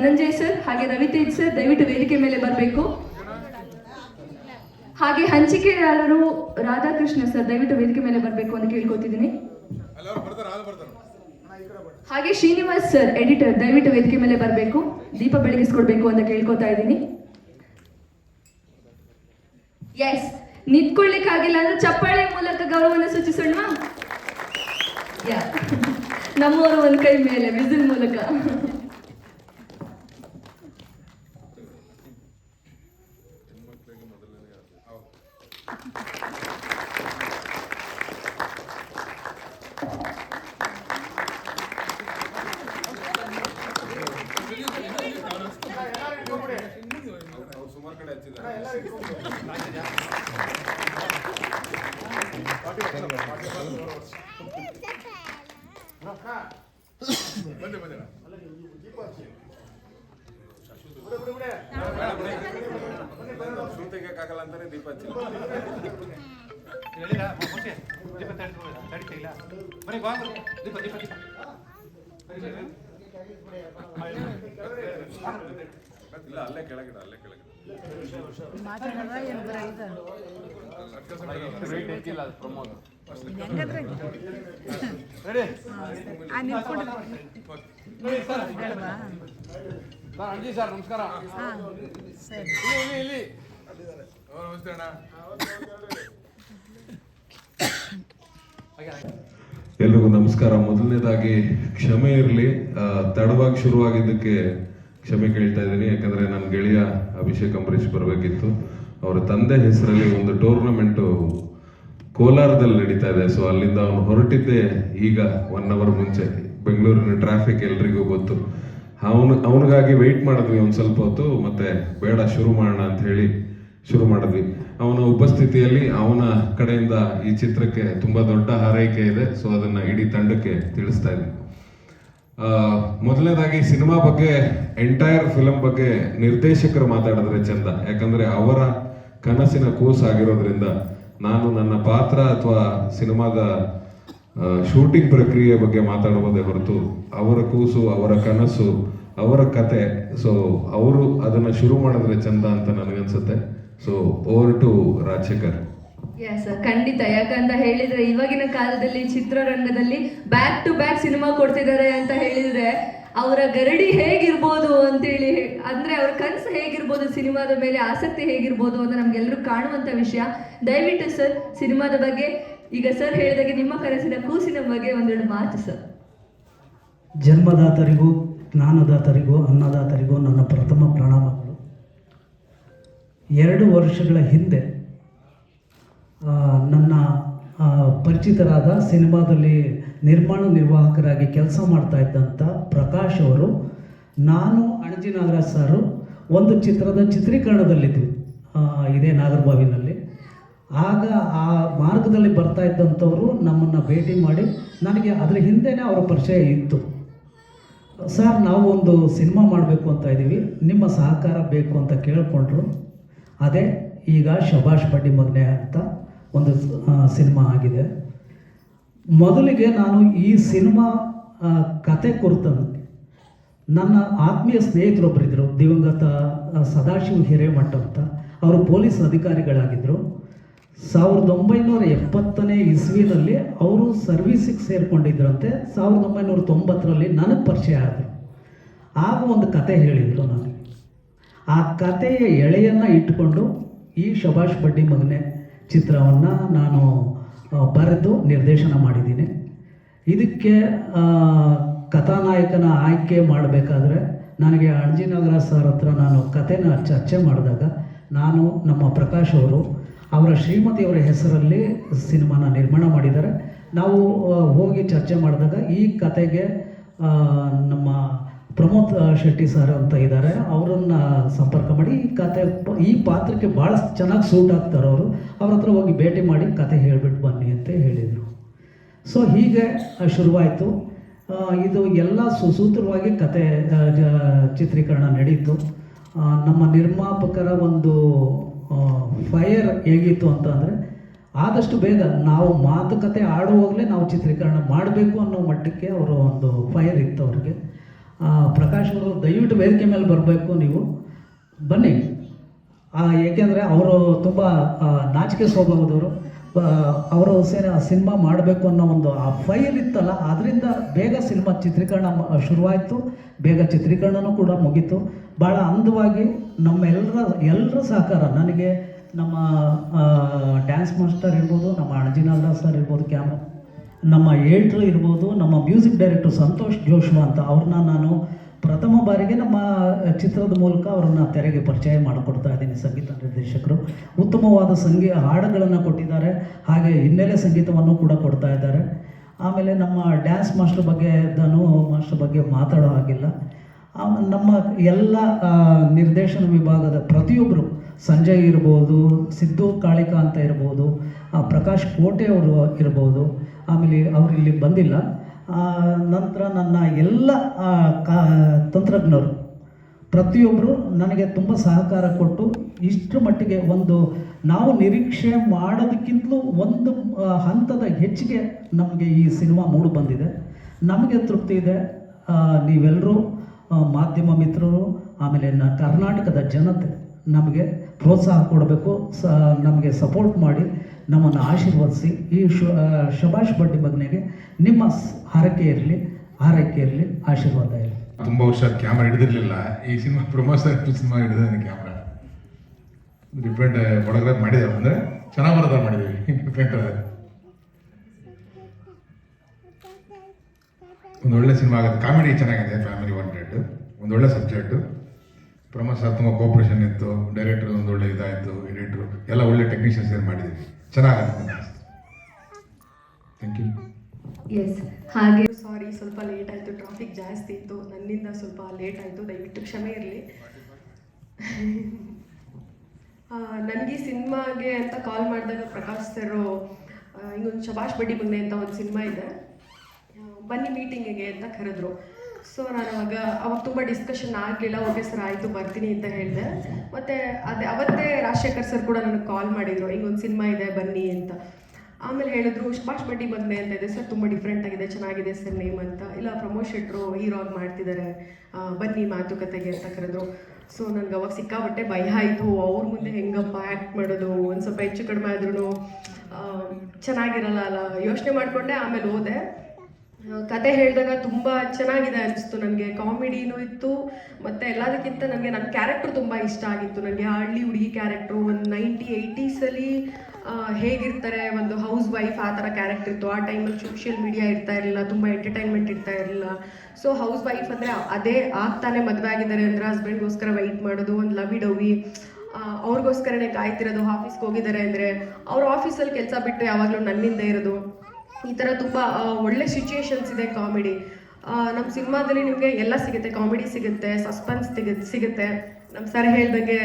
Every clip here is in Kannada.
ಧನಂಜಯ್ ಸರ್, ಹಾಗೆ ರವಿತೇಜ್ ಸರ್, ದಯವಿಟ್ಟು ವೇದಿಕೆ ಮೇಲೆ ಬರಬೇಕು. ಹಾಗೆ ಹಂಚಿಕೆದಾರರು ರಾಧಾಕೃಷ್ಣ ಸರ್, ದಯವಿಟ್ಟು ವೇದಿಕೆ ಮೇಲೆ ಬರಬೇಕು ಅಂತ ಕೇಳ್ಕೊತಿದ್ದೀನಿ. ಹಾಗೆ ಶ್ರೀನಿವಾಸ್ ಸರ್, ಎಡಿಟರ್, ದಯವಿಟ್ಟು ವೇದಿಕೆ ಮೇಲೆ ಬರಬೇಕು. ದೀಪ ಬೆಳಗಿಸ್ಕೊಡ್ಬೇಕು ಅಂತ ಕೇಳ್ಕೊತಾ ಇದ್ದೀನಿ. ಎಸ್ ನಿಂತ್ಕೊಳ್ಳಿಕ್ಕಾಗಿಲ್ಲ ಅಂದ್ರೆ ಚಪ್ಪಾಳೆ ಮೂಲಕ ಗೌರವವನ್ನು ಸೂಚಿಸೋಣ? ನಮ್ಮವರು ಒಂದ್ ಕೈ ಮೇಲೆ, ವಿಸಿಲ್ ಮೂಲಕ ಅವ್ರು ಸುಮಾರು ಕಡೆ ಹಚ್ಚಿದ್ದಾರೆ ತೆಗಿಯಕ್ಕಾಗಲ್ಲ ಅಂತಾನೆ ದೀಪ ಹಚ್ಚಿಲ್ಲ ಹೇಳಿಲ್ಲ ಮುಂಚೆ ದೀಪ ಬನ್ನಿ ಬಾ ದೀಪ ದೀಪ ದೀಪ ಇಲ್ಲ ಅಲ್ಲೇ ಕೆಳಗಿಡ ಅಲ್ಲೇ ಕೆಳಗಿಡ. ಮಾತಾಡೋದ? ಏನು ಬರ ಇದು? ಬೇಡವಾ ಸರ್ ಅಂಜಿ ಸರ್ ನಮಸ್ಕಾರ. ಹಾಂ ಸರಿ. ಇಲ್ಲಿ ನಮಸ್ತೆ ಅಣ್ಣ. ಎಲ್ರಿಗೂ ನಮಸ್ಕಾರ. ಮೊದಲನೇದಾಗಿ ಕ್ಷಮೆ ಇರಲಿ. ತಡವಾಗಿ ಶುರುವಾಗಿದ್ದಕ್ಕೆ ಕ್ಷಮೆ ಕೇಳ್ತಾ ಇದ್ದೀನಿ. ಯಾಕಂದ್ರೆ ನನ್ನ ಗೆಳೆಯ ಅಭಿಷೇಕ್ ಅಂಬರೀಶ್ ಬರಬೇಕಿತ್ತು. ಅವರ ತಂದೆ ಹೆಸರಲ್ಲಿ ಒಂದು ಟೂರ್ನಮೆಂಟು ಕೋಲಾರದಲ್ಲಿ ನಡೀತಾ ಇದೆ. ಸೊ ಅಲ್ಲಿಂದ ಅವನು ಹೊರಟಿದ್ದೆ ಈಗ ಒನ್ ಅವರ್ ಮುಂಚೆ. ಬೆಂಗಳೂರಿನ ಟ್ರಾಫಿಕ್ ಎಲ್ರಿಗೂ ಗೊತ್ತು. ಅವನು, ಅವನಿಗಾಗಿ ವೆಯ್ಟ್ ಮಾಡಿದ್ವಿ ಒಂದು ಸ್ವಲ್ಪ ಹೊತ್ತು. ಮತ್ತೆ ಬೇಡ, ಶುರು ಮಾಡೋಣ ಅಂತ ಹೇಳಿ ಶುರು ಮಾಡಿದ್ವಿ. ಅವನ ಉಪಸ್ಥಿತಿಯಲ್ಲಿ ಅವನ ಕಡೆಯಿಂದ ಈ ಚಿತ್ರಕ್ಕೆ ತುಂಬ ದೊಡ್ಡ ಹಾರೈಕೆ ಇದೆ. ಸೊ ಅದನ್ನ ಇಡೀ ತಂಡಕ್ಕೆ ತಿಳಿಸ್ತಾ ಇದ್ದೀನಿ. ಮೊದಲನೇದಾಗಿ ಸಿನಿಮಾ ಬಗ್ಗೆ ಎಂಟೈರ್ ಫಿಲಮ್ ಬಗ್ಗೆ ನಿರ್ದೇಶಕರು ಮಾತಾಡಿದ್ರೆ ಚಂದ. ಯಾಕಂದ್ರೆ ಅವರ ಕನಸಿನ ಕೂಸಾಗಿರೋದ್ರಿಂದ ನಾನು ನನ್ನ ಪಾತ್ರ ಅಥವಾ ಸಿನಿಮಾದ ಶೂಟಿಂಗ್ ಪ್ರಕ್ರಿಯೆ ಬಗ್ಗೆ ಮಾತಾಡುವುದೇ ಹೊರತು ಅವರ ಕೂಸು, ಅವರ ಕನಸು, ಅವರ ಕತೆ. ಸೊ ಅವರು ಅದನ್ನ ಶುರು ಮಾಡಿದ್ರೆ ಚಂದ ಅಂತ ನನಗನ್ಸುತ್ತೆ ಸೊ ಓವರ್ ಟು ರಾಜಶೇಖರ್. ಖಂಡಿತ. ಯಾಕಂತ ಹೇಳಿದ್ರೆ, ಇವಾಗಿನ ಕಾಲದಲ್ಲಿ ಚಿತ್ರರಂಗದಲ್ಲಿ ಬ್ಯಾಕ್ ಟು ಬ್ಯಾಕ್ ಸಿನಿಮಾ ಕೊಡ್ತಿದ್ದಾರೆ ಅಂತ ಹೇಳಿದ್ರೆ ಅವರ ಗರಡಿ ಹೇಗಿರ್ಬೋದು ಅಂತೇಳಿ ಅಂದ್ರೆ ಅವ್ರ ಕನಸು ಹೇಗಿರ್ಬೋದು, ಸಿನಿಮಾದ ಮೇಲೆ ಆಸಕ್ತಿ ಹೇಗಿರ್ಬೋದು ಅಂತ ನಮ್ಗೆಲ್ಲರೂ ಕಾಣುವಂತ ವಿಷಯ. ದಯವಿಟ್ಟು ಸರ್, ಸಿನಿಮಾದ ಬಗ್ಗೆ ಈಗ ಸರ್ ಹೇಳಿದಾಗೆ ನಿಮ್ಮ ಕನಸಿನ ಕೂಸಿನ ಬಗ್ಗೆ ಒಂದೆರಡು ಮಾತು ಸರ್. ಜನ್ಮದಾತರಿಗೂ, ಜ್ಞಾನದಾತರಿಗೂ, ಅನ್ನದಾತರಿಗೂ ನನ್ನ ಪ್ರಥಮ ಪ್ರಣಾಮಗಳು. ಎರಡು ವರ್ಷಗಳ ಹಿಂದೆ ನನ್ನ ಪರಿಚಿತರಾದ ಸಿನಿಮಾದಲ್ಲಿ ನಿರ್ಮಾಣ ನಿರ್ವಾಹಕರಾಗಿ ಕೆಲಸ ಮಾಡ್ತಾ ಇದ್ದಂಥ ಪ್ರಕಾಶ್ ಅವರು, ನಾನು ಅಣಜಿ ನಾಗರಾಜ್ ಸಾರು ಒಂದು ಚಿತ್ರದ ಚಿತ್ರೀಕರಣದಲ್ಲಿದ್ವಿ ಇದೇ ನಾಗರಬಾವಿನಲ್ಲಿ. ಆಗ ಆ ಮಾರ್ಗದಲ್ಲಿ ಬರ್ತಾ ಇದ್ದಂಥವರು ನಮ್ಮನ್ನು ಭೇಟಿ ಮಾಡಿ ನನಗೆ ಅದರ ಹಿಂದೆನೇ ಅವರ ಪರಿಚಯ ಇತ್ತು. ಸರ್ ನಾವು ಒಂದು ಸಿನಿಮಾ ಮಾಡಬೇಕು ಅಂತ ಇದ್ದೀವಿ, ನಿಮ್ಮ ಸಹಕಾರ ಬೇಕು ಅಂತ ಕೇಳಿಕೊಂಡ್ರು. ಅದೇ, ಈಗ ಶಭಾಷ್ ಬಡ್ಡಿ ಮಗ್ನೆ ಅಂತ ಒಂದು ಸಿನಿಮಾ ಆಗಿದೆ. ಮೊದಲಿಗೆ ನಾನು ಈ ಸಿನಿಮಾ ಕತೆ ಕುರಿತಂತೆ ನನ್ನ ಆತ್ಮೀಯ ಸ್ನೇಹಿತರೊಬ್ಬರಿದ್ದರು, ದಿವಂಗತ ಸದಾಶಿವ ಹಿರೇಮಠ ಅಂತ. ಅವರು ಪೊಲೀಸ್ ಅಧಿಕಾರಿಗಳಾಗಿದ್ದರು. ಸಾವಿರದ ಒಂಬೈನೂರ ಎಪ್ಪತ್ತನೇ ಇಸ್ವಿನಲ್ಲಿ ಅವರು ಸರ್ವೀಸಿಗೆ ಸೇರಿಕೊಂಡಿದ್ದರಂತೆ ಸಾವಿರದ ಒಂಬೈನೂರ ತೊಂಬತ್ತರಲ್ಲಿ ನನಗೆ ಪರಿಚಯ ಆದರು. ಆಗ ಒಂದು ಕತೆ ಹೇಳಿದರು ನನಗೆ. ಆ ಕತೆಯ ಎಳೆಯನ್ನು ಇಟ್ಟುಕೊಂಡು ಈ ಶಭಾಷ್ ಬಡ್ಡಿ ಮಗನೆ ಚಿತ್ರವನ್ನು ನಾನು ಬರೆದು ನಿರ್ದೇಶನ ಮಾಡಿದ್ದೀನಿ. ಇದಕ್ಕೆ ಕಥಾನಾಯಕನ ಆಯ್ಕೆ ಮಾಡಬೇಕಾದ್ರೆ ನನಗೆ ಅಣಜಿ ನಾಗರಾಜ್ ಸರ್ ಹತ್ರ ನಾನು ಕಥೆನ ಚರ್ಚೆ ಮಾಡಿದಾಗ ನಾನು ನಮ್ಮ ಪ್ರಕಾಶ್ ಅವರು ಅವರ ಶ್ರೀಮತಿಯವರ ಹೆಸರಲ್ಲಿ ಸಿನಿಮಾನ ನಿರ್ಮಾಣ ಮಾಡಿದ್ದಾರೆ. ನಾವು ಹೋಗಿ ಚರ್ಚೆ ಮಾಡಿದಾಗ ಈ ಕತೆಗೆ ನಮ್ಮ ಪ್ರಮೋದ್ ಶೆಟ್ಟಿ ಸರ್ ಅಂತ ಇದ್ದಾರೆ ಅವರನ್ನು ಸಂಪರ್ಕ ಮಾಡಿ ಈ ಕತೆ ಈ ಪಾತ್ರಕ್ಕೆ ಭಾಳ ಚೆನ್ನಾಗಿ ಸೂಟ್ ಆಗ್ತಾರೆ ಅವರು. ಅವ್ರ ಹತ್ರ ಹೋಗಿ ಭೇಟಿ ಮಾಡಿ ಕತೆ ಹೇಳಿಬಿಟ್ಟು ಬನ್ನಿ ಅಂತ ಹೇಳಿದರು. ಸೊ, ಹೀಗೆ ಶುರುವಾಯಿತು. ಇದು ಎಲ್ಲ ಸುಸೂತ್ರವಾಗಿ ಕತೆ ಚಿತ್ರೀಕರಣ ನಡೀತು. ನಮ್ಮ ನಿರ್ಮಾಪಕರ ಒಂದು ಫೈರ್ ಹೇಗಿತ್ತು ಅಂತ ಅಂದರೆ, ಆದಷ್ಟು ಬೇಗ ನಾವು ಮಾತುಕತೆ ಆಡುವಾಗಲೇ ನಾವು ಚಿತ್ರೀಕರಣ ಮಾಡಬೇಕು ಅನ್ನೋ ಮಟ್ಟಕ್ಕೆ ಅವರು ಒಂದು ಫೈರ್ ಇತ್ತು ಅವ್ರಿಗೆ. ಪ್ರಕಾಶ್ ಅವರು ದಯವಿಟ್ಟು ವೇದಿಕೆ ಮೇಲೆ ಬರಬೇಕು ನೀವು. ಬನ್ನಿ. ಏಕೆಂದರೆ ಅವರು ತುಂಬ ನಾಚಿಕೆ ಸ್ವಭಾವದವರು. ಅವರು ಸಿನಿಮಾ ಮಾಡಬೇಕು ಅನ್ನೋ ಒಂದು, ಆ, ಫೈರ್ ಇತ್ತಲ್ಲ ಅದರಿಂದ ಬೇಗ ಸಿನಿಮಾ ಚಿತ್ರೀಕರಣ ಶುರುವಾಯಿತು. ಬೇಗ ಚಿತ್ರೀಕರಣನೂ ಕೂಡ ಮುಗೀತು. ಭಾಳ ಅಂದವಾಗಿ ನಮ್ಮೆಲ್ಲರ ಎಲ್ಲರ ಸಹಕಾರ, ನನಗೆ ನಮ್ಮ ಡ್ಯಾನ್ಸ್ ಮಾಸ್ಟರ್ ಇರ್ಬೋದು, ನಮ್ಮ ಅಣಜಿನಾದ ಸರ್ ಇರ್ಬೋದು ಕ್ಯಾಮ್ರಾ ನಮ್ಮ ಏಟ್ರು ಇರ್ಬೋದು, ನಮ್ಮ ಮ್ಯೂಸಿಕ್ ಡೈರೆಕ್ಟರ್ ಸಂತೋಷ್ ಜೋಶ್ವಾ ಅಂತ ಅವ್ರನ್ನ ನಾನು ಪ್ರಥಮ ಬಾರಿಗೆ ನಮ್ಮ ಚಿತ್ರದ ಮೂಲಕ ಅವರನ್ನು ತೆರೆಗೆ ಪರಿಚಯ ಮಾಡಿಕೊಡ್ತಾ ಇದ್ದೀನಿ ಸಂಗೀತ ನಿರ್ದೇಶಕರು. ಉತ್ತಮವಾದ ಸಂಗೀ, ಹಾಡುಗಳನ್ನು ಕೊಟ್ಟಿದ್ದಾರೆ, ಹಾಗೆ ಹಿನ್ನೆಲೆ ಸಂಗೀತವನ್ನು ಕೂಡ ಕೊಡ್ತಾ ಇದ್ದಾರೆ. ಆಮೇಲೆ ನಮ್ಮ ಡ್ಯಾನ್ಸ್ ಮಾಸ್ಟರ್ ಬಗ್ಗೆ ಧನು ಮಾಸ್ಟರ್ ಬಗ್ಗೆ ಮಾತಾಡೋ ಹಾಗಿಲ್ಲ. ನಮ್ಮ ಎಲ್ಲ ನಿರ್ದೇಶನ ವಿಭಾಗದ ಪ್ರತಿಯೊಬ್ಬರು ಸಂಜಯ್ ಇರ್ಬೋದು, ಸಿದ್ದು ಕಾಳಿಕಾ ಅಂತ ಇರ್ಬೋದು ಪ್ರಕಾಶ್ ಕೋಟೆ ಅವರು ಇರ್ಬೋದು ಆಮೇಲೆ ಅವರು ಇಲ್ಲಿ ಬಂದಿಲ್ಲ. ನಂತರ ನನ್ನ ಎಲ್ಲ ಕಾ, ತಂತ್ರಜ್ಞರು ಪ್ರತಿಯೊಬ್ಬರು ನನಗೆ ತುಂಬ ಸಹಕಾರ ಕೊಟ್ಟು ಇಷ್ಟರ ಮಟ್ಟಿಗೆ ಒಂದು ನಾವು ನಿರೀಕ್ಷೆ ಮಾಡೋದಕ್ಕಿಂತಲೂ ಒಂದು ಹಂತದ ಹೆಚ್ಚಿಗೆ ನಮಗೆ ಈ ಸಿನಿಮಾ ಮೂಡು ಬಂದಿದೆ. ನಮಗೆ ತೃಪ್ತಿ ಇದೆ. ನೀವೆಲ್ಲರೂ ಮಾಧ್ಯಮ ಮಿತ್ರರು, ಆಮೇಲೆ ನ, ಕರ್ನಾಟಕದ ಜನತೆ ನಮಗೆ ಪ್ರೋತ್ಸಾಹ ಕೊಡಬೇಕು. ಸ, ನಮಗೆ ಸಪೋರ್ಟ್ ಮಾಡಿ. ನಮ್ಮನ್ನು ಆಶೀರ್ವದಿಸಿ ಈ ಶು ಶಬಾಷ್ ಬಡ್ಡಿ ಮಗನಿಗೆ ನಿಮ್ಮ ಹರಕೆ ಇರಲಿ ಹರಕೆ ಇರಲಿ, ಆಶೀರ್ವಾದ ಇರಲಿ. ತುಂಬ ವರ್ಷ ಕ್ಯಾಮ್ರಾ ಹಿಡಿದಿರಲಿಲ್ಲ. ಈ ಸಿನಿಮಾ ಪ್ರಮೋಷನ್ ಸಿನಿಮಾ ಹಿಡಿದ ಕ್ಯಾಮ್ರಾ ಡಿಪೆಂಡ್ ಕೊಡೋಗ್ರಾಫ್ ಮಾಡಿದ್ದೇವೆ ಅಂದರೆ ಚೆನ್ನಾಗಿ ಬರೋದ ಮಾಡಿದ್ದೀವಿ. ಡಿಪೆಂಡ್ ಒಂದು ಒಳ್ಳೆ ಸಿನಿಮಾ ಆಗುತ್ತೆ. ಕಾಮಿಡಿ ಚೆನ್ನಾಗಿದೆ ಫ್ಯಾಮಿಲಿ ವಾಂಟೆಡ್ ಒಂದು ಒಳ್ಳೆ ಸಬ್ಜೆಕ್ಟು ಪ್ರಮೋದ್ ಸರ್ ತುಂಬ ಕೋಪ್ರೇಷನ್ ಇತ್ತು. ಡೈರೆಕ್ಟರ್ ಒಂದು ಒಳ್ಳೆ ಇದಾಯಿತು ಎಡಿಟ್ರು ಎಲ್ಲ ಒಳ್ಳೆ ಟೆಕ್ನಿಷಿಯನ್ಸ್ ಏನು ಮಾಡಿದ್ದೀವಿ. ಚೆನ್ನಾಗುತ್ತೆ. ಥ್ಯಾಂಕ್ ಯು ಎಸ್ ಹಾಗೆ. ಸಾರಿ ಸ್ವಲ್ಪ ಲೇಟ್ ಆಯಿತು ಟ್ರಾಫಿಕ್ ಜಾಸ್ತಿ ಇತ್ತು. ನನ್ನಿಂದ ಸ್ವಲ್ಪ ಲೇಟ್ ಆಯಿತು ದಯವಿಟ್ಟು ಕ್ಷಮೆ ಇರಲಿ. ನನಗೆ ಸಿನಿಮಾಗೆ ಅಂತ ಕಾಲ್ ಮಾಡಿದಾಗ ಪ್ರಕಾಶ್ ಸರ್ ಇನ್ನೊಂದು ಶಬಾಷ್ ಬಡ್ಡಿ ಮುಂದೆ ಅಂತ ಒಂದು ಸಿನಿಮಾ ಇದೆ. ಬನ್ನಿ ಮೀಟಿಂಗಿಗೆ ಅಂತ ಕರೆದ್ರು. ಸೊ ನಾನು ಅವಾಗ ಅವಾಗ ತುಂಬ ಡಿಸ್ಕಷನ್ ಆಗಲಿಲ್ಲ. ಓಕೆ ಸರ್ ಆಯಿತು, ಬರ್ತೀನಿ ಅಂತ ಹೇಳಿದೆ. ಮತ್ತು ಅದೇ, ಅವತ್ತೇ ರಾಜಶೇಖರ್ ಸರ್ ಕೂಡ ನನಗೆ ಕಾಲ್ ಮಾಡಿದರು. ಒಂದು ಸಿನಿಮಾ ಇದೆ, ಬನ್ನಿ ಅಂತ. ಆಮೇಲೆ ಹೇಳಿದ್ರು, ಸುಭಾಷ್ ಬಡ್ಡಿ ಬಂದೆ ಅಂತ ಇದೆ. ಸರ್ ತುಂಬ ಡಿಫ್ರೆಂಟ್ ಆಗಿದೆ. ಚೆನ್ನಾಗಿದೆ ಸರ್ ನೇಮ್ ಅಂತ. ಇಲ್ಲ, ಪ್ರಮೋದ್ ಶೆಟ್ರು ಹೀರೋ ಆಗಿ ಮಾಡ್ತಿದ್ದಾರೆ ಬನ್ನಿ ಮಾತುಕತೆಗೆ ಅಂತ ಕರೆದ್ರು. ಸೊ ನನಗೆ ಅವಾಗ ಸಿಕ್ಕಾಬಟ್ಟೆ ಭಯ ಆಯಿತು. ಅವ್ರ ಮುಂದೆ ಹೆಂಗಪ್ಪ ಆ್ಯಕ್ಟ್ ಮಾಡೋದು? ಒಂದು ಸ್ವಲ್ಪ ಹೆಚ್ಚು ಕಡಿಮೆ ಆದ್ರೂ ಚೆನ್ನಾಗಿರಲ್ಲ ಅಲ್ಲ? ಯೋಚನೆ ಮಾಡಿಕೊಂಡೆ, ಆಮೇಲೆ ಹೋದೆ. ಕತೆ ಹೇಳಿದಾಗ ತುಂಬ ಚೆನ್ನಾಗಿದೆ ಅನಿಸ್ತು ನನಗೆ. ಕಾಮಿಡಿನೂ ಇತ್ತು, ಮತ್ತು ಎಲ್ಲದಕ್ಕಿಂತ ನನಗೆ ನನ್ನ ಕ್ಯಾರೆಕ್ಟರ್ ತುಂಬ ಇಷ್ಟ ಆಗಿತ್ತು. ನನಗೆ ಹಳ್ಳಿ ಹುಡುಗಿ ಕ್ಯಾರೆಕ್ಟ್ರು ಒಂದು ನೈಂಟಿ ಏಯ್ಟೀಸಲ್ಲಿ ಹೇಗಿರ್ತಾರೆ, ಒಂದು ಹೌಸ್ ವೈಫ್ ಆ ಥರ ಕ್ಯಾರೆಕ್ಟರ್ ಇತ್ತು. ಆ ಟೈಮಲ್ಲಿ ಸೋಷಿಯಲ್ ಮೀಡಿಯಾ ಇರ್ತಾ ಇರಲಿಲ್ಲ, ತುಂಬ ಎಂಟರ್ಟೈನ್ಮೆಂಟ್ ಇರ್ತಾ ಇರಲಿಲ್ಲ. ಸೊ ಹೌಸ್ ವೈಫ್ ಅಂದರೆ ಅದೇ ಆಗ್ತಾನೆ ಮದುವೆ ಆಗಿದ್ದಾರೆ ಅಂದರೆ ಹಸ್ಬೆಂಡ್ಗೋಸ್ಕರ ವೆಯ್ಟ್ ಮಾಡೋದು, ಒಂದು ಲವಿ ಡವಿ ಅವ್ರಿಗೋಸ್ಕರನೇ ಕಾಯ್ತಿರೋದು ಆಫೀಸ್ಗೆ ಹೋಗಿದ್ದಾರೆ ಅಂದರೆ ಅವ್ರ ಆಫೀಸಲ್ಲಿ ಕೆಲಸ ಬಿಟ್ಟು ಯಾವಾಗಲೂ ನನ್ನಿಂದ ಇರೋದು. ಈ ಥರ ತುಂಬ ಒಳ್ಳೆ ಸಿಚುಯೇಷನ್ಸ್ ಇದೆ ಕಾಮಿಡಿ ನಮ್ಮ ಸಿನಿಮಾದಲ್ಲಿ ನಿಮಗೆ ಎಲ್ಲ ಸಿಗುತ್ತೆ. ಕಾಮಿಡಿ ಸಿಗುತ್ತೆ ಸಸ್ಪೆನ್ಸ್ ಸಿಗುತ್ತೆ. ನಮ್ಮ ಸರ್ ಹೇಳ್ದಂಗೆ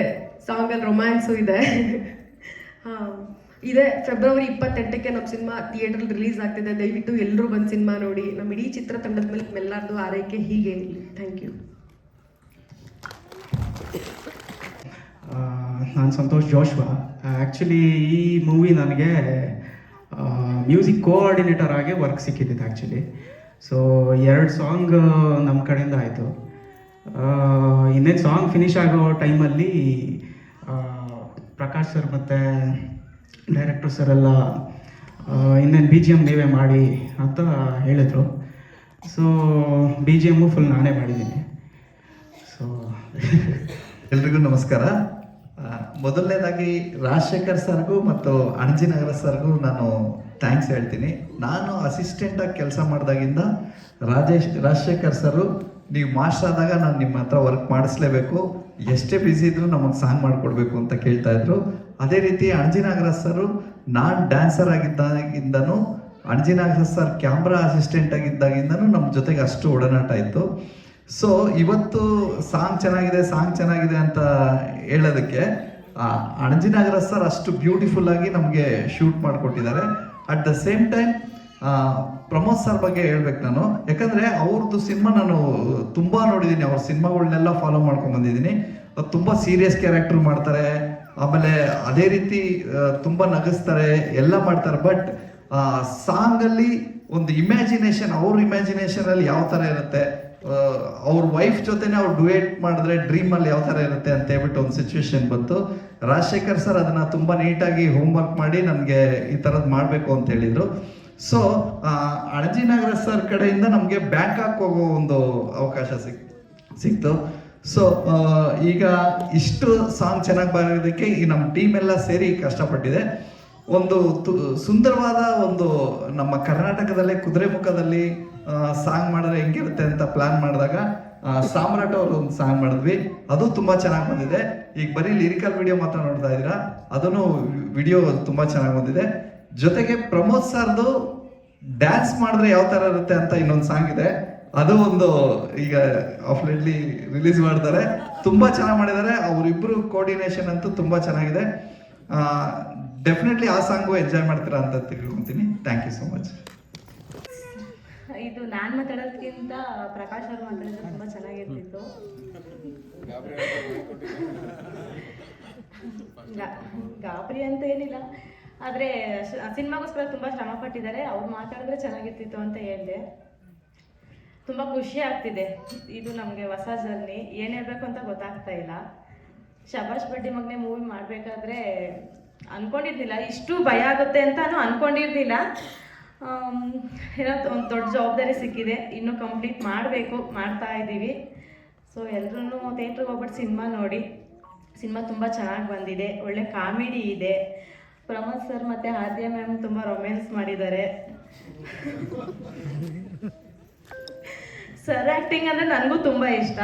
ಸಾಂಗಲ್ಲಿ ರೊಮ್ಯಾನ್ಸು ಇದೆ. ಹಾಂ, ಇದೆ. ಫೆಬ್ರವರಿ ಇಪ್ಪತ್ತೆಂಟಕ್ಕೆ ನಮ್ಮ ಸಿನಿಮಾ ಥಿಯೇಟ್ರಲ್ಲಿ ರಿಲೀಸ್ ಆಗ್ತಿದೆ. ದಯವಿಟ್ಟು ಎಲ್ಲರೂ ಬಂದು ಸಿನಿಮಾ ನೋಡಿ. ನಮ್ಮ ಇಡೀ ಚಿತ್ರತಂಡದ ಮೇಲೆ ಎಲ್ಲರದು ಆರೈಕೆ ಹೀಗೆ ಇರಲಿ. ಥ್ಯಾಂಕ್ ಯು ನಾನು ಸಂತೋಷ್ ಜೋಶ್ವಾ. ಆ್ಯಕ್ಚುಲಿ ಈ ಮೂವಿ ನನಗೆ ಮ್ಯೂಸಿಕ್ ಕೋಆರ್ಡಿನೇಟರ್ ಆಗಿ ವರ್ಕ್ ಸಿಕ್ಕಿದ್ದಿತ್ತು ಆ್ಯಕ್ಚುಲಿ ಸೊ ಎರಡು ಸಾಂಗ್ ನಮ್ಮ ಕಡೆಯಿಂದ ಆಯಿತು. ಇನ್ನೇನು ಸಾಂಗ್ ಫಿನಿಶ್ ಆಗೋ ಟೈಮಲ್ಲಿ ಪ್ರಕಾಶ್ ಸರ್ ಮತ್ತು ಡೈರೆಕ್ಟರ್ ಸರ್ ಎಲ್ಲ ಇನ್ನೇನು ಬಿ ಜಿ ಎಂ ನೀವೇ ಮಾಡಿ ಅಂತ ಹೇಳಿದರು. So B G M full ನಾನೇ ಮಾಡಿದ್ದೀನಿ. ಸೊ ಎಲ್ರಿಗೂ ನಮಸ್ಕಾರ. ಮೊದಲನೇದಾಗಿ ರಾಜಶೇಖರ್ ಸರ್ಗೂ ಮತ್ತು ಅಣಜಿನಗರ ಸರ್ಗೂ ನಾನು ಥ್ಯಾಂಕ್ಸ್ ಹೇಳ್ತೀನಿ. ನಾನು ಅಸಿಸ್ಟೆಂಟಾಗಿ ಕೆಲಸ ಮಾಡಿದಾಗಿಂದ ರಾಜೇಶ್, ರಾಜಶೇಖರ್ ಸರು ನೀವು ಮಾಸ್ಟರ್ ಆದಾಗ ನಾನು ನಿಮ್ಮ ಹತ್ರ ವರ್ಕ್ ಮಾಡಿಸ್ಲೇಬೇಕು. ಎಷ್ಟೇ ಬ್ಯುಸಿ ಇದ್ರೂ ನಮಗೆ ಸಾಂಗ್ ಮಾಡಿಕೊಡ್ಬೇಕು ಅಂತ ಕೇಳ್ತಾ ಇದ್ರು. ಅದೇ ರೀತಿ ಅಣಜಿನಗರ ಸರು ನಾನು ಡ್ಯಾನ್ಸರ್ ಆಗಿದ್ದಾಗಿಂದನೂ, ಅಣಜಿನಗರ ಸರ್ ಕ್ಯಾಮ್ರಾ ಅಸಿಸ್ಟೆಂಟ್ ಆಗಿದ್ದಾಗಿಂದನೂ ನಮ್ಮ ಜೊತೆಗೆ ಅಷ್ಟು ಒಡನಾಟ ಇತ್ತು. ಸೊ ಇವತ್ತು ಸಾಂಗ್ ಚೆನ್ನಾಗಿದೆ ಸಾಂಗ್ ಚೆನ್ನಾಗಿದೆ ಅಂತ ಹೇಳೋದಕ್ಕೆ ಅಣಜಿನಾಗರ ಸರ್ ಅಷ್ಟು ಬ್ಯೂಟಿಫುಲ್ ಆಗಿ ನಮಗೆ ಶೂಟ್ ಮಾಡಿಕೊಟ್ಟಿದ್ದಾರೆ. At the same time Pramod sir ಬಗ್ಗೆ ಹೇಳ್ಬೇಕು ನಾನು. ಯಾಕಂದ್ರೆ ಅವ್ರದ್ದು ಸಿನಿಮಾ ನಾನು ತುಂಬ ನೋಡಿದ್ದೀನಿ ಅವ್ರ ಸಿನಿಮಾಗಳನ್ನೆಲ್ಲ ಫಾಲೋ ಮಾಡ್ಕೊಂಡು ಬಂದಿದ್ದೀನಿ. ತುಂಬ ಸೀರಿಯಸ್ ಕ್ಯಾರೆಕ್ಟರ್ ಮಾಡ್ತಾರೆ. ಆಮೇಲೆ ಅದೇ ರೀತಿ ತುಂಬಾ ನಗಿಸ್ತಾರೆ. ಎಲ್ಲ ಮಾಡ್ತಾರೆ. ಬಟ್ ಸಾಂಗಲ್ಲಿ ಒಂದು ಇಮ್ಯಾಜಿನೇಷನ್ ಅವ್ರ ಇಮ್ಯಾಜಿನೇಷನಲ್ಲಿ ಯಾವ ಥರ ಇರುತ್ತೆ? ಅವ್ರ ವೈಫ್ ಜೊತೆನೆ ಅವ್ರು ಡುಯೇಟ್ ಮಾಡಿದ್ರೆ ಡ್ರೀಮ್ ಅಲ್ಲಿ ಯಾವ ತರ ಇರುತ್ತೆ ಅಂತ ಹೇಳ್ಬಿಟ್ಟು ಒಂದು ಸಿಚುವೇಶನ್ ಬಂತು. ರಾಜಶೇಖರ್ ಸರ್ ಅದನ್ನ ತುಂಬಾ ನೀಟಾಗಿ ಹೋಮ್ವರ್ಕ್ ಮಾಡಿ ನನಗೆ ಈ ಥರದ್ದು ಮಾಡಬೇಕು ಅಂತ ಹೇಳಿದರು. ಸೊ ಅಣಜಿನಗರ ಸರ್ ಕಡೆಯಿಂದ ನಮಗೆ ಬ್ಯಾಂಕಾಕ್ ಹೋಗೋ ಒಂದು ಅವಕಾಶ ಸಿಕ್, ಸಿಕ್ತು. ಸೊ ಈಗ ಇಷ್ಟು ಸಾಂಗ್ ಚೆನ್ನಾಗಿ ಬರೋದಕ್ಕೆ ಈ ನಮ್ಮ ಟೀಮ್ ಎಲ್ಲ ಸೇರಿ ಕಷ್ಟಪಟ್ಟಿದೆ. ಒಂದು ಸುಂದರವಾದ ಒಂದು ನಮ್ಮ ಕರ್ನಾಟಕದಲ್ಲೇ ಕುದುರೆಮುಖದಲ್ಲಿ ಸಾಂಗ್ ಮಾಡಿದ್ರೆ ಹೆಂಗಿರುತ್ತೆ ಅಂತ ಪ್ಲಾನ್ ಮಾಡಿದಾಗ ಸಾಮ್ರಾಟ್ ಅವರು ಒಂದು ಸಾಂಗ್ ಮಾಡಿದ್ವಿ. ಅದು ತುಂಬಾ ಚೆನ್ನಾಗಿ ಬಂದಿದೆ. ಈಗ ಬರೀ ಲಿರಿಕಲ್ ವಿಡಿಯೋ ಮಾತ್ರ ನೋಡ್ತಾ ಇದ್ದೀರಾ? ಅದನ್ನು ವಿಡಿಯೋ ತುಂಬಾ ಚೆನ್ನಾಗಿ ಬಂದಿದೆ. ಜೊತೆಗೆ ಪ್ರಮೋದ್ ಸರ್ದು ಡ್ಯಾನ್ಸ್ ಮಾಡಿದ್ರೆ ಯಾವ ತರ ಇರುತ್ತೆ ಅಂತ ಇನ್ನೊಂದು ಸಾಂಗ್ ಇದೆ. ಅದು ಒಂದು ಈಗ ಆಫ್ಲೆಟ್ಲಿ ರಿಲೀಸ್ ಮಾಡ್ತಾರೆ. ತುಂಬಾ ಚೆನ್ನಾಗಿ ಮಾಡಿದ್ದಾರೆ. ಅವರಿಬ್ಬರು ಕೋಆರ್ಡಿನೇಷನ್ ಅಂತೂ ತುಂಬಾ ಚೆನ್ನಾಗಿದೆ. ಡೆಫಿನೆಟ್ಲಿ ಆ ಸಾಂಗು ಎಂಜಾಯ್ ಮಾಡ್ತೀರಾ ಅಂತ ತಿಳ್ಕೊಂತೀನಿ. ಥ್ಯಾಂಕ್ ಯು ಸೊ ಮಚ್ ಇದು ನಾನು ಮಾತಾಡೋದಕ್ಕಿಂತ ಪ್ರಕಾಶ್ ಅವರು ಮಾತಾಡಿದ್ರೆ ತುಂಬ ಚೆನ್ನಾಗಿರ್ತಿತ್ತು. ಗಾ- ಗಾಬರಿ ಅಂತ ಏನಿಲ್ಲ. ಆದರೆ ಸಿನಿಮಾಗೋಸ್ಕರ ತುಂಬ ಶ್ರಮ ಪಟ್ಟಿದ್ದಾರೆ. ಅವ್ರು ಮಾತಾಡಿದ್ರೆ ಚೆನ್ನಾಗಿರ್ತಿತ್ತು ಅಂತ ಹೇಳಿದೆ. ತುಂಬ ಖುಷಿ ಆಗ್ತಿದೆ. ಇದು ನಮಗೆ ಹೊಸ ಜರ್ನಿ. ಏನು ಹೇಳಬೇಕು ಅಂತ ಗೊತ್ತಾಗ್ತಾ ಇಲ್ಲ. ಶಬಾಷ್ ಬಡ್ಡಿ ಮಗನೆ ಮೂವಿ ಮಾಡಬೇಕಾದ್ರೆ ಅಂದ್ಕೊಂಡಿರ್ಲಿಲ್ಲ ಇಷ್ಟು ಭಯ ಆಗುತ್ತೆ ಅಂತಾನು ಅಂದ್ಕೊಂಡಿರ್ಲಿಲ್ಲ ಆಮ್, ಏನೋ ಒಂದು ದೊಡ್ಡ ಜವಾಬ್ದಾರಿ ಸಿಕ್ಕಿದೆ. ಇನ್ನೂ ಕಂಪ್ಲೀಟ್ ಮಾಡಬೇಕು, ಮಾಡ್ತಾ ಇದ್ದೀವಿ. ಸೊ ಎಲ್ಲರೂ ಥಿಯೇಟ್ರಿಗೆ ಹೋಗ್ಬಿಟ್ಟು ಸಿನಿಮಾ ನೋಡಿ. ಸಿನಿಮಾ ತುಂಬ ಚೆನ್ನಾಗಿ ಬಂದಿದೆ. ಒಳ್ಳೆ ಕಾಮಿಡಿ ಇದೆ. ಪ್ರಮೋದ್ ಸರ್ ಮತ್ತು ಆದ್ಯ ಮ್ಯಾಮ್ ತುಂಬ ರೊಮ್ಯಾನ್ಸ್ ಮಾಡಿದ್ದಾರೆ. ಸರ್ ಆ್ಯಕ್ಟಿಂಗ್ ಅಂದರೆ ನನಗೂ ತುಂಬ ಇಷ್ಟ.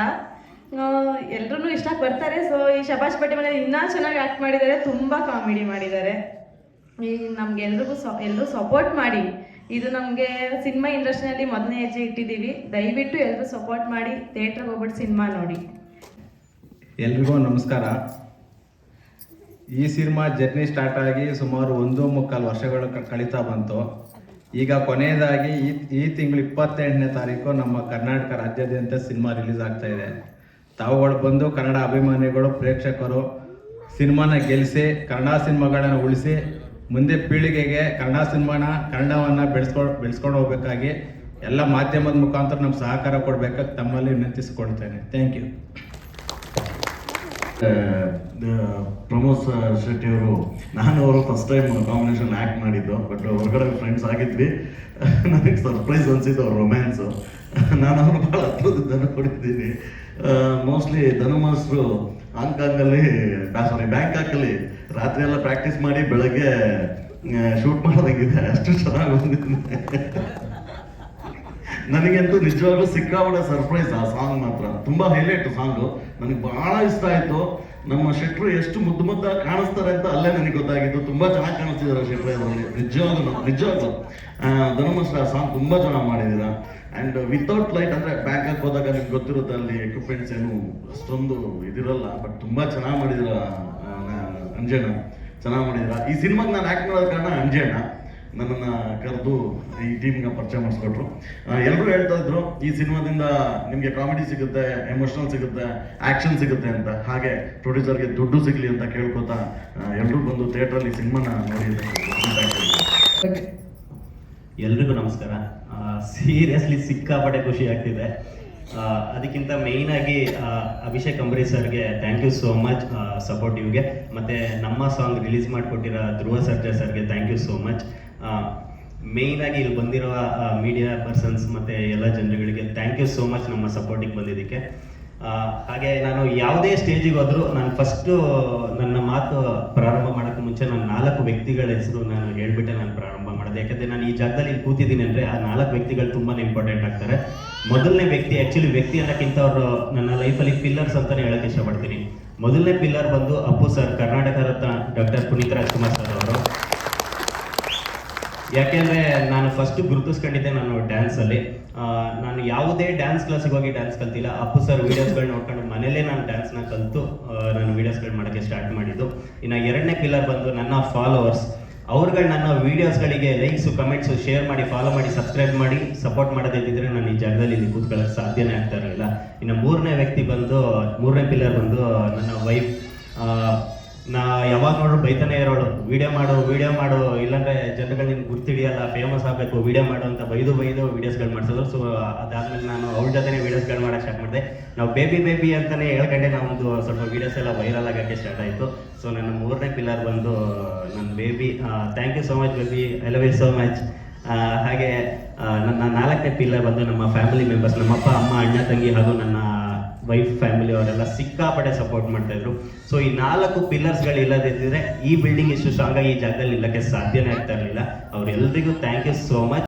ಎಲ್ಲರೂ ಇಷ್ಟ ಬರ್ತಾರೆ. ಸೊ ಈ ಶಬಾಷ್ ಪಟ್ಟಿ ಮೇಲೆ ಇನ್ನೂ ಚೆನ್ನಾಗಿ ಆ್ಯಕ್ಟ್ ಮಾಡಿದ್ದಾರೆ. ತುಂಬ ಕಾಮಿಡಿ ಮಾಡಿದ್ದಾರೆ. ಈ ನಮ್ಗೆ ಎಲ್ರಿಗೂ ಸ ಎಲ್ಲರೂ ಸಪೋರ್ಟ್ ಮಾಡಿ. ಇದು ನಮಗೆ ಸಿನಿಮಾ ಇಂಡಸ್ಟ್ರಿನಲ್ಲಿ ಮೊದಲನೇ ಹೆಜ್ಜೆ ಇಟ್ಟಿದ್ದೀವಿ. ದಯವಿಟ್ಟು ಎಲ್ಲರೂ ಸಪೋರ್ಟ್ ಮಾಡಿ ಥಿಯೇಟ್ರಿಗೆ ಹೋಗ್ಬಿಟ್ಟು ಸಿನಿಮಾ ನೋಡಿ. ಎಲ್ರಿಗೂ ನಮಸ್ಕಾರ. ಈ ಸಿನಿಮಾ ಜರ್ನಿ ಸ್ಟಾರ್ಟ್ ಆಗಿ ಸುಮಾರು ಒಂದು ಮುಕ್ಕಾಲು ವರ್ಷಗಳು ಕಳೀತಾ ಬಂತು. ಈಗ ಕೊನೆಯದಾಗಿ ಈ ಈ ತಿಂಗಳು ಇಪ್ಪತ್ತೆಂಟನೇ ತಾರೀಕು ನಮ್ಮ ಕರ್ನಾಟಕ ರಾಜ್ಯಾದ್ಯಂತ ಸಿನಿಮಾ ರಿಲೀಸ್ ಆಗ್ತಾ ಇದೆ. ತಾವುಗಳು ಬಂದು ಕನ್ನಡ ಅಭಿಮಾನಿಗಳು, ಪ್ರೇಕ್ಷಕರು ಸಿನಿಮಾನ ಗೆಲ್ಲಿಸಿ ಕನ್ನಡ ಸಿನಿಮಾಗಳನ್ನು ಉಳಿಸಿ ಮುಂದೆ ಪೀಳಿಗೆಗೆ ಕನ್ನಡ ಸಿನಿಮಾನ, ಕನ್ನಡವನ್ನು ಬೆಳೆಸ್ಕೊ, ಬೆಳೆಸ್ಕೊಂಡು ಹೋಗ್ಬೇಕಾಗಿ ಎಲ್ಲ ಮಾಧ್ಯಮದ ಮುಖಾಂತರ ನಮ್ಮ ಸಹಕಾರ ಕೊಡಬೇಕಾಗಿ ತಮ್ಮಲ್ಲಿ ವಿನಂತಿಸಿಕೊಳ್ತೇನೆ. ಥ್ಯಾಂಕ್ ಯು ಪ್ರಮೋದ್ ಶೆಟ್ಟಿ ಅವರು, ನಾನು ಅವರು ಫಸ್ಟ್ ಟೈಮ್ ಕಾಂಬಿನೇಷನ್ ಆ್ಯಕ್ಟ್ ಮಾಡಿದ್ದು ಬಟ್ ಹೊರಗಡೆ ಫ್ರೆಂಡ್ಸ್ ಆಗಿದ್ವಿ. ನನಗೆ ಸರ್ಪ್ರೈಸ್ ಅನಿಸಿದ್ದು ಅವ್ರ ರೊಮ್ಯಾನ್ಸು ನಾನು ಅವ್ರು ಭಾಳ ಹತ್ರದಿಂದ ಕೊಡಿದ್ದೀನಿ. ಮೋಸ್ಟ್ಲಿ ಧನು ಮಾಸ್ಟ್ರು ಹಾಂಗ್ಕಾಂಗಲ್ಲಿ ಸಾರಿ ಬ್ಯಾಂಕಾಕಲ್ಲಿ ರಾತ್ರಿ ಎಲ್ಲ ಪ್ರಾಕ್ಟೀಸ್ ಮಾಡಿ ಬೆಳಗ್ಗೆ ಶೂಟ್ ಮಾಡೋದಂಗಿದೆ. ಅಷ್ಟು ಚೆನ್ನಾಗಿ ಬಂದಿದೆ. ನನಗಂತೂ ನಿಜವಾಗ್ಲೂ ಸಿಕ್ಕಾಪಟ್ಟೆ ಸರ್ಪ್ರೈಸ್ ಆ ಸಾಂಗ್ ಮಾತ್ರ. ತುಂಬಾ ಹೈಲೈಟ್ ಸಾಂಗು ನನಗೆ ಬಹಳ ಇಷ್ಟ ಆಯ್ತು. ನಮ್ಮ ಶೆಟ್ರು ಎಷ್ಟು ಮುದ್ದು ಮುದ್ದಾಗಿ ಕಾಣಿಸ್ತಾರೆ ಅಂತ ಅಲ್ಲೇ ನನಗೆ ಗೊತ್ತಾಗಿತ್ತು ತುಂಬಾ ಚೆನ್ನಾಗಿ ಕಾಣಿಸ್ತಿದ್ದಾರೆ ಶೆಟ್ರು ಅದರಲ್ಲಿ ನಿಜವಾಗ್ಲು ನಿಜವಾಗ್ಲು. ಧನುಮಸ್ರ ಸಾಂಗ್ ತುಂಬಾ ಚೆನ್ನಾಗಿ ಮಾಡಿದ್ದೀರಾ ಅಂಡ್ ವಿತೌಟ್ ಲೈಟ್ ಅಂದ್ರೆ ಬ್ಯಾಂಕಾಕ್ ಹೋದಾಗ ನಿಮ್ಗೆ ಗೊತ್ತಿರುತ್ತೆ ಅಲ್ಲಿ ಎಕ್ವಿಪ್ಮೆಂಟ್ಸ್ ಏನು ಅಷ್ಟೊಂದು ಇದಿರಲ್ಲ ಬಟ್ ತುಂಬಾ ಚೆನ್ನಾಗಿ ಮಾಡಿದಿರ ಅಂಜಣ್ಣ ಚೆನ್ನಾಗಿ ಮಾಡಿದ್ರ. ಈ ಸಿನಿಮಾಗೆ ನಾನು ಆ್ಯಕ್ಟ್ ಮಾಡೋದ ಕಾರಣ ಅಂಜಣ್ಣ. ನನ್ನನ್ನು ಕರೆದು ಈ ಟೀಮ್ಗೆ ಪರಿಚಯ ಮಾಡಿಸ್ಕೊಟ್ರು. ಎಲ್ಲರೂ ಹೇಳ್ತಾ ಇದ್ರು, ಈ ಸಿನಿಮಾದಿಂದ ನಿಮಗೆ ಕಾಮಿಡಿ ಸಿಗುತ್ತೆ ಎಮೋಷನಲ್ ಸಿಗುತ್ತೆ ಆ್ಯಕ್ಷನ್ ಸಿಗುತ್ತೆ ಅಂತ. ಹಾಗೆ ಪ್ರೊಡ್ಯೂಸರ್ಗೆ ದುಡ್ಡು ಸಿಗಲಿ ಅಂತ ಕೇಳ್ಕೊತಾ ಎಲ್ಲರೂ ಬಂದು ಥಿಯೇಟ್ರಲ್ಲಿ ಸಿನಿಮಾನ ನೋಡಿ ಎಲ್ರಿಗೂ ನಮಸ್ಕಾರ. ಸೀರಿಯಸ್ಲಿ ಸಿಕ್ಕಾಪಟ್ಟೆ ಖುಷಿ ಆಗ್ತಿದೆ. ಅದಕ್ಕಿಂತ ಮೇಯ್ನ್ ಆಗಿ ಆ, ಅಭಿಷೇಕ್ ಅಂಬರೀಶ್ ಸರ್ಗೆ ಥ್ಯಾಂಕ್ ಯು ಸೋ ಮಚ್ ಸಪೋರ್ಟಿವ್ಗೆ ಮತ್ತೆ ನಮ್ಮ ಸಾಂಗ್ ರಿಲೀಸ್ ಮಾಡಿಕೊಟ್ಟಿರೋ ಧ್ರುವ ಸರ್ಜಾ ಸರ್ಗೆ thank you so much main ಆಗಿ ಇಲ್ಲಿ ಬಂದಿರೋ ಮೀಡಿಯಾ ಪರ್ಸನ್ಸ್ ಮತ್ತೆ ಎಲ್ಲ ಜನರುಗಳಿಗೆ ಥ್ಯಾಂಕ್ ಯು ಸೋ ಮಚ್ ನಮ್ಮ ಸಪೋರ್ಟಿಗೆ ಬಂದಿದ್ದಕ್ಕೆ. ಹಾಗೆ ನಾನು ಯಾವುದೇ ಸ್ಟೇಜಿಗೆ ಹೋದರೂ ನಾನು ಫಸ್ಟು ನನ್ನ ಮಾತು ಪ್ರಾರಂಭ ಮಾಡೋಕ್ಕೆ ಮುಂಚೆ ನಾನು ನಾಲ್ಕು ವ್ಯಕ್ತಿಗಳ ಹೆಸರು ನಾನು ಹೇಳ್ಬಿಟ್ಟೆ ನಾನು ಪ್ರಾರಂಭ ಮಾಡೋದು. ಯಾಕಂದ್ರೆ ನಾನು ಈ ಜಾಗದಲ್ಲಿ ಕೂತಿದ್ದೀನಿ ಅಂದರೆ ಆ ನಾಲ್ಕು ವ್ಯಕ್ತಿಗಳು ತುಂಬಾ ಇಂಪಾರ್ಟೆಂಟ್ ಆಗ್ತಾರೆ. ಮೊದಲನೇ ವ್ಯಕ್ತಿ ಆ್ಯಕ್ಚುಲಿ ವ್ಯಕ್ತಿ ಅನ್ನೋಕ್ಕಿಂತ ಅವರು ನನ್ನ ಲೈಫಲ್ಲಿ ಪಿಲ್ಲರ್ಸ್ ಅಂತಲೇ ಹೇಳಕ್ಕೆ ಇಷ್ಟಪಡ್ತೀನಿ. ಮೊದಲನೇ ಪಿಲ್ಲರ್ ಬಂದು Appu sir Karnataka Ratna doctor Puneeth Rajkumar sir ಅವರು. ಯಾಕೆಂದ್ರೆ ನಾನು ಫಸ್ಟ್ ಗುರುತಿಸ್ಕೊಂಡಿದ್ದೆ ನಾನು ಡ್ಯಾನ್ಸ್ ಅಲ್ಲಿ. ನಾನು ಯಾವುದೇ ಡ್ಯಾನ್ಸ್ ಕ್ಲಾಸಿಗೆ ಹೋಗಿ ಡ್ಯಾನ್ಸ್ ಕಲ್ತಿಲ್ಲ. ಅಪ್ಪು ಸರ್ ವಿಡಿಯೋಸ್ಗಳು ನೋಡ್ಕೊಂಡು ಮನೇಲೇ ನಾನು ಡ್ಯಾನ್ಸ್ನ ಕಲಿತು ನಾನು ವೀಡಿಯೋಸ್ಗಳು ಮಾಡೋಕ್ಕೆ ಸ್ಟಾರ್ಟ್ ಮಾಡಿದ್ದು. ಇನ್ನು ಎರಡನೇ ಪಿಲ್ಲರ್ ಬಂದು ನನ್ನ ಫಾಲೋವರ್ಸ್ ಅವ್ರುಗಳು ನನ್ನ ವೀಡಿಯೋಸ್ಗಳಿಗೆ ಲೈಕ್ಸು ಕಮೆಂಟ್ಸು ಶೇರ್ ಮಾಡಿ ಫಾಲೋ ಮಾಡಿ ಸಬ್ಸ್ಕ್ರೈಬ್ ಮಾಡಿ ಸಪೋರ್ಟ್ ಮಾಡೋದಿದ್ದರೆ ನಾನು ಈ ಜಾಗದಲ್ಲಿ ಇಲ್ಲಿ ಕೂತ್ಕೊಳ್ಳೋಕೆ ಸಾಧ್ಯನೇ ಆಗ್ತಾ ಇರಲಿಲ್ಲ ಇನ್ನು ಮೂರನೇ ವ್ಯಕ್ತಿ ಬಂದು, ಮೂರನೇ ಪಿಲ್ಲರ್ ಬಂದು ನನ್ನ ವೈಫ್ ನಾ ಯಾವಾಗ ನೋಡ್ರು ಬೈತಾನೆ ಇರೋಳು. ವಿಡಿಯೋ ಮಾಡು ವಿಡಿಯೋ ಮಾಡು. ಇಲ್ಲಾಂದ್ರೆ ಜನಗಳು ನಿನ್ಗೆ ಗುರ್ತಿಡಿಯಲ್ಲ ಫೇಮಸ್ ಆಗಬೇಕು, ವಿಡಿಯೋ ಮಾಡು ಅಂತ ಬೈದು ಬೈದು ವಿಡಿಯೋಸ್ಗಳು ಮಾಡಿಸೋದು ಸೊ ಅದಾದ್ಮೇಲೆ ನಾನು ಅವ್ರ ಜೊತೆ ವಿಡಿಯೋಸ್ಗಳು ಮಾಡಕ್ಕೆ ಸ್ಟಾರ್ಟ್ ಮಾಡಿದೆ. ನಾವು ಬೇಬಿ ಬೇಬಿ ಅಂತಲೇ ಹೇಳ್ಕೊಂಡೆ ಒಂದು ಸ್ವಲ್ಪ ವಿಡಿಯೋಸ್ ಎಲ್ಲ ವೈರಲ್ ಆಗಕ್ಕೆ ಸ್ಟಾರ್ಟ್ ಆಯಿತು. ಸೊ ನನ್ನ ಮೂರನೇ ಪಿಲ್ಲರ್ ಬಂದು ನನ್ನ baby thank you so much baby I love you so much ಹಾಗೆ ನನ್ನ ನಾಲ್ಕನೇ ಪಿಲ್ಲರ್ ಬಂದು ನಮ್ಮ ಫ್ಯಾಮಿಲಿ ಮೆಂಬರ್ಸ್ ನಮ್ಮಪ್ಪ, ಅಮ್ಮ, ಅಣ್ಣ, ತಂಗಿ ಹಾಗೂ ನನ್ನ ವೈಫ್ ಫ್ಯಾಮಿಲಿ ಅವರೆಲ್ಲ ಸಿಕ್ಕಾಪಟ್ಟೆ ಸಪೋರ್ಟ್ ಮಾಡ್ತಾ ಇದ್ರು. ಸೊ ಈ ನಾಲ್ಕು ಪಿಲ್ಲರ್ಸ್ಗಳು ಇಲ್ಲದಿದ್ದರೆ ಈ ಬಿಲ್ಡಿಂಗ್ ಇಷ್ಟು ಸ್ಟ್ರಾಂಗ್ ಆಗಿ ಈ ಜಾಗದಲ್ಲಿ ಇಲ್ಲಕ್ಕೆ ಸಾಧ್ಯನೇ ಆಗ್ತಾ ಇರಲಿಲ್ಲ. ಅವ್ರೆಲ್ರಿಗೂ ಥ್ಯಾಂಕ್ ಯು ಸೋ ಮಚ್